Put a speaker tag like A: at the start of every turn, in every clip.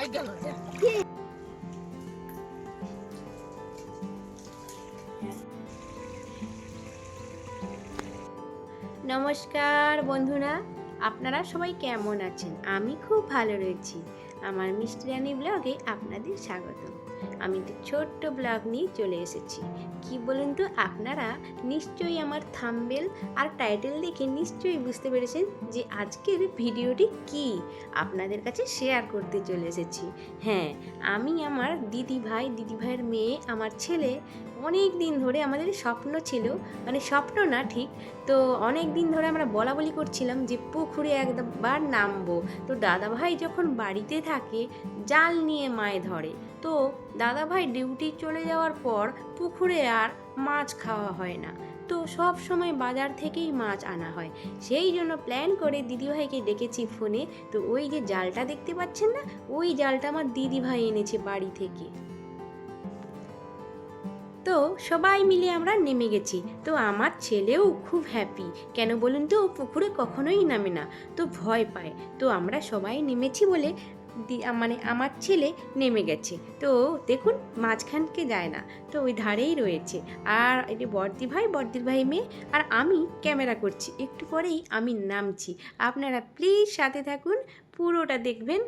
A: নমস্কার বন্ধুরা, আপনারা সবাই কেমন আছেন? আমি খুব ভালো রয়েছি। আমার মিষ্টি রানী ব্লগে আপনাদের স্বাগত আমি তো ছোট্ট ব্লগ নিয়ে চলে এসেছি। কি বলুন তো, আপনারা নিশ্চয়ই আমার থাম্বেল আর টাইটেল দেখে নিশ্চয়ই বুঝতে পেরেছেন যে আজকের ভিডিওটি কি। আপনাদের কাছে শেয়ার করতে চলে এসেছি। হ্যাঁ আমি আমার দিদি ভাই দিদি ভাইয়ের মেয়ে, আমার ছেলে অনেক দিন ধরে আমাদের স্বপ্ন ছিল মানে স্বপ্ন না ঠিক, তো অনেক দিন ধরে আমরা বলা বলি করছিলাম যে পুকুরে একবার নামবো। তো দাদাভাই যখন বাড়িতে থাকে, জাল নিয়ে মায়ে ধরে। তো দাদাভাই ডিউটি চলে যাওয়ার পর পুকুরে আর মাছ খাওয়া হয় না। তো সব সময় বাজার থেকেই মাছ আনা হয়। সেই জন্য প্ল্যান করে দিদিভাইকে ডেকেছি ফোনে। তো ওই যে জালটা দেখতে পাচ্ছেন না, ওই জালটা আমার দিদিভাই এনেছে বাড়ি থেকে। তো সবাই মিলে আমরা নেমে গেছি। তো আমার ছেলেও খুব হ্যাপি কেন বলুন তো, ও পুকুরে কখনোই নামে না। তো ভয় পায়। তো আমরা সবাই নেমেছি বলে মানে আমার ছেলে নেমে গেছে। তো দেখুন, মাঝখানকে যায় না। তো ওই ধারেই রয়েছে। আর এটি বর্দি ভাই বর্দির ভাই মেয়ে, আর আমি ক্যামেরা করছি। একটু পরেই আমি নামছি। আপনারা প্লিজ সাথে থাকুন, পুরোটা দেখবেন।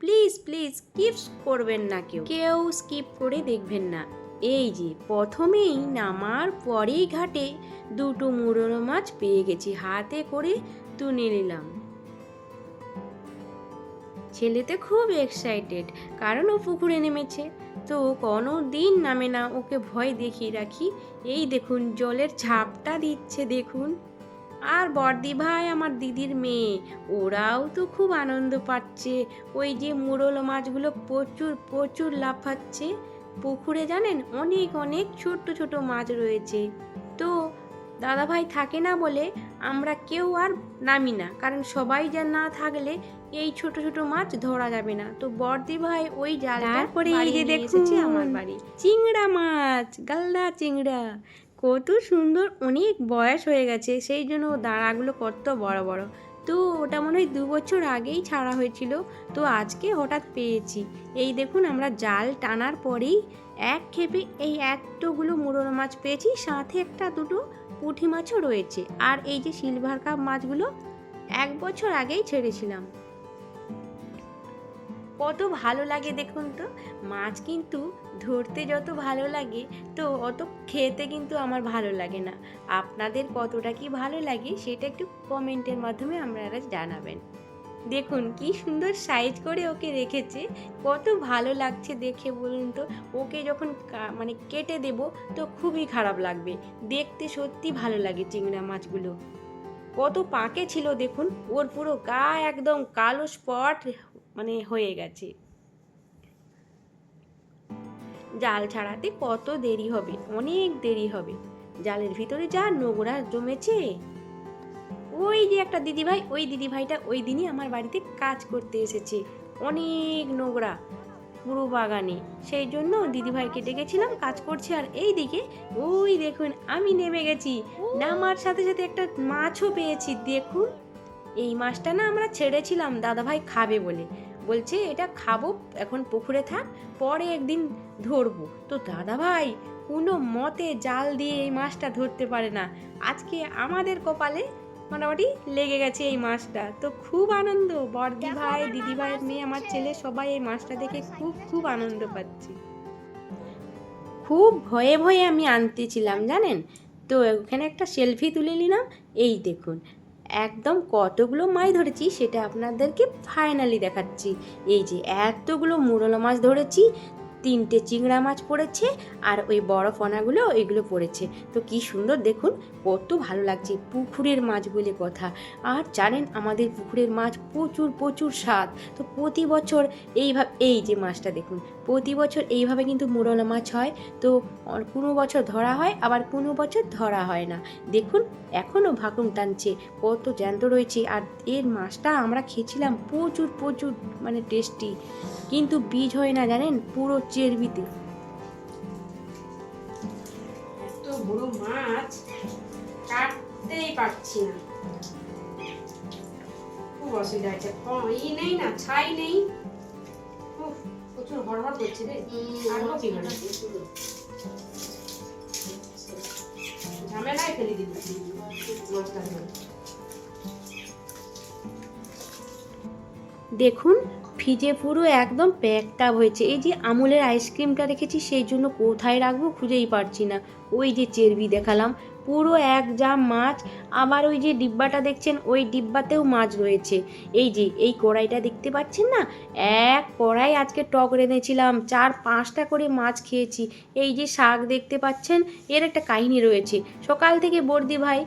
A: প্লিজ প্লিজ স্কিপ করবেন না কেউ। কেউ স্কিপ করে দেখবেন না। এই যে প্রথমেই নামার পরেই ঘাটে দুটো মুরলো মাছ পেয়ে গেছি, হাতে করে তুলে নিলাম। ছেলেতে খুব এক্সাইটেড কারণ ও পুকুরে নেমেছে। তো কোনো দিন নামে না, ওকে ভয় দেখিয়ে রাখি। এই দেখুন, জলের ঝাপটা দিচ্ছে, দেখুন। আর বর্দি ভাই আমার দিদির মেয়ে, ওরাও তো খুব আনন্দ পাচ্ছে। ওই যে মুরলো মাছগুলো প্রচুর প্রচুর লাফাচ্ছে। পুকুরে জানেন অনেক অনেক ছোট্ট ছোট মাছ রয়েছে। তো দাদাভাই থাকে না বলে আমরা কেউ আর নামি না কারণ সবাই যা না থাকলে এই ছোট ছোট মাছ ধরা যাবে না। তো বর্দি ভাই ওই জাল তারপরে এই যে দেখুন আমার বাড়ি। চিংড়া মাছ গালদা চিংড়া কত সুন্দর অনেক বয়স হয়ে গেছে সেই জন্য দাঁড়াগুলো কত বড় বড়। তো ওটা মনে হয় দু বছর আগেই ছাড়া হয়েছিল। তো আজকে হঠাৎ পেয়েছি। এই দেখুন আমরা জাল টানার পরেই এক খেপে এই একটোগুলো মুরোর মাছ পেয়েছি, সাথে একটা দুটো পুঁটি মাছও রয়েছে। আর এই যে সিলভার কাপ মাছগুলো এক বছর আগেই ছেড়েছিলাম। কত ভালো লাগে দেখুন তো। মাছ কিন্তু ধরতে যত ভালো লাগে, তো অত খেতে কিন্তু আমার ভালো লাগে না। আপনাদের কতটা কি ভালো লাগে সেটা একটু কমেন্টের মাধ্যমে আপনারা জানাবেন। দেখুন কি সুন্দর সাইজ করে ওকে রেখেছে, কত ভালো লাগছে দেখে বলুন তো। ওকে যখন মানে কেটে দেব তো খুবই খারাপ লাগবে। দেখতে সত্যি ভালো লাগে চিংড়া মাছগুলো। কত পাকে ছিল দেখুন, ওর পুরো গা একদম কালো স্পট মানে হয়ে গেছে। জাল ছাড়াতে কত দেরি হবে? অনেক দেরি হবে। জালের ভিতরে যা নোংরা জমেছে। ওই যে একটা দিদিভাই, ওই দিদিভাইটা ওই দিনই আমার বাড়িতে কাজ করতে এসেছে। অনেক নোংরা পুরো বাগানে। সেই জন্য দিদিভাইকে ডেকেছিলাম, কাজ করছে। আর এই দিকে, ওই দেখুন, আমি নেমে গেছি। নামার সাথে সাথে একটা মাছও পেয়েছি। দেখুন, এই মাছটা না আমরা ছেড়েছিলাম, দাদাভাই খাবে বলে। বলছে এটা খাব এখন পুকুরে থাক পরে একদিন ধরবো। তো দাদাভাই কোনো মতে জাল দিয়ে এই মাছটা ধরতে পারে না। আজকে আমাদের কপালে মোটামুটি লেগে গেছে এই মাছটা। তো খুব আনন্দ বর্দি ভাই দিদি ভাইয়ের মেয়ে আমার ছেলে সবাই এই মাছটা দেখে খুব খুব আনন্দ পাচ্ছি। খুব ভয়ে ভয়ে আমি আনতেছিলাম জানেন? তো ওখানে একটা সেলফি তুলে নিলাম এই দেখুন। একদম কতগুলো মাছ ধরেছি সেটা আপনাদেরকে ফাইনালি দেখাচ্ছি। এই যে এতগুলো মুরলো মাছ ধরেছি তিনটে চিংড়া মাছ পড়েছে আর ওই বড় ফনাগুলো এগুলো পড়েছে। তো কি সুন্দর দেখুন, কত ভালো লাগছে পুকুরের মাছ বলে কথা। আর জানেন আমাদের পুকুরের মাছ প্রচুর প্রচুর স্বাদ। তো প্রতি বছর এইভাবে, এই যে মাছটা দেখুন, প্রতি বছর এইভাবে কিন্তু মুরলা মাছ হয়। তো কোনো বছর ধরা হয়, আবার কোনো বছর ধরা হয় না। দেখুন, এখনও ভাকুন টানছে, কত জ্যান্ত রয়েছে। আর এর মাছটা আমরা খেয়েছিলাম প্রচুর প্রচুর মানে টেস্টি। কিন্তু বীজ হয় না, জানেন? পুরো চেরবিতে এত বড় মাছ কাটতেই পারছি না। খুব অসুবিধা হয়েছে। ই নেই না ছাই নেই। ও প্রচুর হড়হড় করছে রে। আরও কি ঝামেলায় ফেলে দিবি মাছটা দেখুন ফ্রিজে পুরো একদম প্যাকটা হয়েছে। এই যে আমুলের আইসক্রিমটা রেখেছি, সেই জন্য কোথায় রাখব খুঁজেই পারছি না। ওই যে চেরবি দেখালাম পুরো এক জাম মাছ। আবার ওই যে ডিব্বাটা দেখছেন, ওই ডিব্বাতেও মাছ রয়েছে। এই যে, এই কড়াইটা দেখতে পাচ্ছেন না? এক কড়াই আজকে টক রেঁধেছিলাম, চার পাঁচটা করে মাছ খেয়েছি। এই যে শাক দেখতে পাচ্ছেন, এর একটা কাহিনী রয়েছে। সকাল থেকে বর্দি ভাই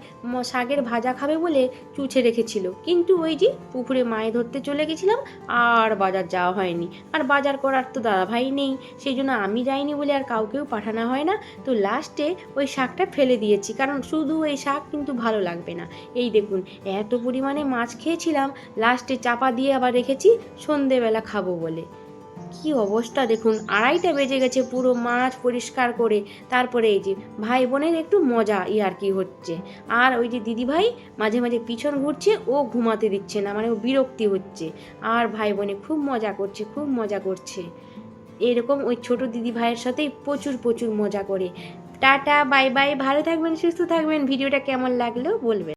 A: শাকের ভাজা খাবে বলে চুছে রেখেছিল। কিন্তু ওই যে পুকুরে মাছ ধরতে চলে গেছিলাম, আর বাজার যাওয়া হয়নি। আর বাজার করার তো দাদা ভাই নেই, সেই জন্য আমি যাইনি বলে আর কাউকেও পাঠানো হয় না। তো লাস্টে ওই শাকটা ফেলে দিয়েছি কারণ শুধু এই শাক কিন্তু ভালো লাগবে না। এই দেখুন, এত পরিমাণে মাছ খেয়েছিলাম, লাস্টে চাপা দিয়ে আবার রেখেছি, সন্ধেবেলা খাব বলে। কি অবস্থা দেখুন, আড়াইটা বেজে গেছে পুরো মাছ পরিষ্কার করে, তারপরে এই যে ভাই বোনের একটু মজা ই আর কি হচ্ছে। আর ওই যে দিদি ভাই মাঝে মাঝে পিছন ঘুরছে, ও ঘুমাতে দিচ্ছে না মানে ও বিরক্তি হচ্ছে। আর ভাই বোনে খুব মজা করছে, খুব মজা করছে। এরকম ওই ছোট দিদি ভাইয়ের সাথেই প্রচুর প্রচুর মজা করে। টাটা বাই বাই ভালো থাকবেন সুস্থ থাকবেন ভিডিওটা কেমন লাগল বলবেন।